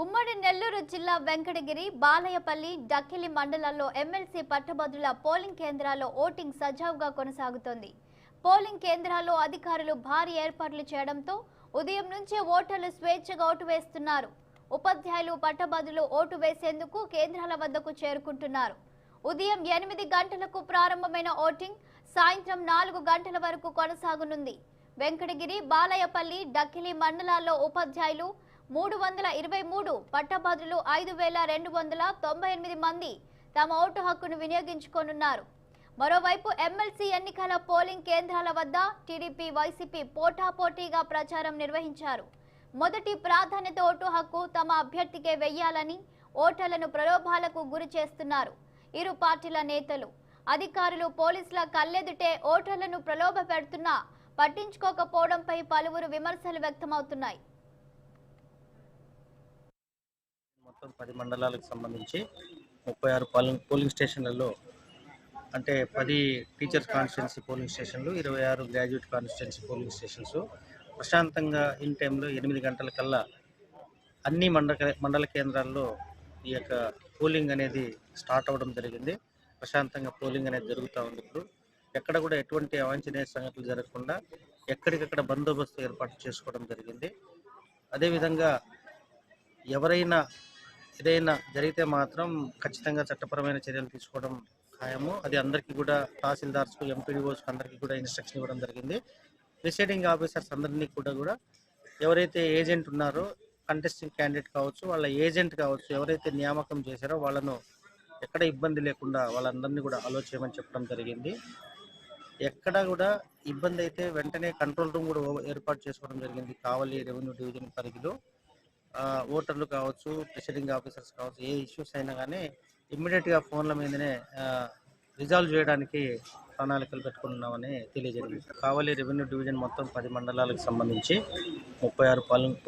ఉమ్మడి నెల్లూరు జిల్లా వెంకటగిరి బాలయపల్లి డక్కిలి మండలాల్లో ఎమ్మెల్సీ పట్టభద్రుల పోలింగ్ కేంద్రాల్లో ఓటింగ్ సజావుగా కొనసాగుతోంది. పోలింగ్ కేంద్రాల్లో అధికారులు భారీ ఏర్పాట్లు చేయడంతో ఉదయం నుంచే ఓటర్లు స్వేచ్ఛగా ఓటు వేస్తున్నారు. ఉపాధ్యాయులు పట్టభద్రులు ఓటు వేసేందుకు కేంద్రాల వద్దకు చేరుకుంటున్నారు. ఉదయం ఎనిమిది గంటలకు ప్రారంభమైన ఓటింగ్ సాయంత్రం నాలుగు గంటల వరకు కొనసాగనుంది. వెంకటగిరి బాలయపల్లి డక్కిలి మండలాల్లో ఉపాధ్యాయులు మూడు వందల ఇరవై మూడు పట్టభద్రులు ఐదు వేల రెండు వందల తొంభై ఎనిమిది మంది తమ ఓటు హక్కును వినియోగించుకోనున్నారు. మరోవైపు ఎమ్మెల్సీ ఎన్నికల పోలింగ్ కేంద్రాల వద్ద టీడీపీ వైసీపీ పోటాపోటీగా ప్రచారం నిర్వహించారు. మొదటి ప్రాధాన్యత ఓటు హక్కు తమ అభ్యర్థికే వెయ్యాలని ఓటర్లను ప్రలోభాలకు గురి చేస్తున్నారు ఇరు పార్టీల నేతలు. అధికారులు పోలీసుల కళ్ళెదుటే ఓటర్లను ప్రలోభ పెడుతున్నా పట్టించుకోకపోవడంపై పలువురు విమర్శలు వ్యక్తమవుతున్నాయి. మొత్తం పది మండలాలకు సంబంధించి ముప్పై ఆరు పోలింగ్ పోలింగ్ స్టేషన్లలో అంటే పది టీచర్స్ కాన్స్టిట్యున్సీ పోలింగ్ స్టేషన్లు ఇరవై ఆరు గ్రాడ్యుయేట్ కాన్స్టిట్యున్సీ పోలింగ్ స్టేషన్స్. ప్రశాంతంగా ఇన్ టైంలో ఎనిమిది గంటల కల్లా అన్ని మండల మండల కేంద్రాల్లో ఈ యొక్క పోలింగ్ అనేది స్టార్ట్ అవ్వడం జరిగింది. ప్రశాంతంగా పోలింగ్ అనేది జరుగుతూ ఉంది ఇప్పుడు. ఎక్కడ కూడా ఎటువంటి అవాంఛనీయ సంఘటనలు జరగకుండా ఎక్కడికక్కడ బందోబస్తు ఏర్పాటు చేసుకోవడం జరిగింది. అదేవిధంగా ఎవరైనా ఏదైనా జరిగితే మాత్రం ఖచ్చితంగా చట్టపరమైన చర్యలు తీసుకోవడం ఖాయము. అది అందరికీ కూడా తహసీల్దార్స్కు ఎంపీడీఓస్కు అందరికీ కూడా ఇన్స్ట్రక్షన్ ఇవ్వడం జరిగింది. ప్రిసైడింగ్ ఆఫీసర్స్ అందరినీ కూడా కూడా ఎవరైతే ఏజెంట్ ఉన్నారో కంటెస్టింగ్ క్యాండిడేట్ కావచ్చు వాళ్ళ ఏజెంట్ కావచ్చు ఎవరైతే నియామకం చేశారో వాళ్ళను ఎక్కడ ఇబ్బంది లేకుండా వాళ్ళందరినీ కూడా అలో చేయమని చెప్పడం జరిగింది. ఎక్కడ కూడా ఇబ్బంది అయితే వెంటనే కంట్రోల్ రూమ్ కూడా ఏర్పాటు చేసుకోవడం జరిగింది. కావలి రెవెన్యూ డివిజన్ పరిధిలో. ఓటర్లు కావచ్చు ప్రిసైడింగ్ ఆఫీసర్స్ కావచ్చు ఏ ఇష్యూస్ అయినా కానీ ఇమ్మీడియట్గా ఫోన్ల మీదనే రిజాల్వ్ చేయడానికి ప్రణాళికలు పెట్టుకున్నామని తెలియజేయండి. కావలి రెవెన్యూ డివిజన్ మొత్తం పది మండలాలకు సంబంధించి ముప్పై ఆరు పోలింగ్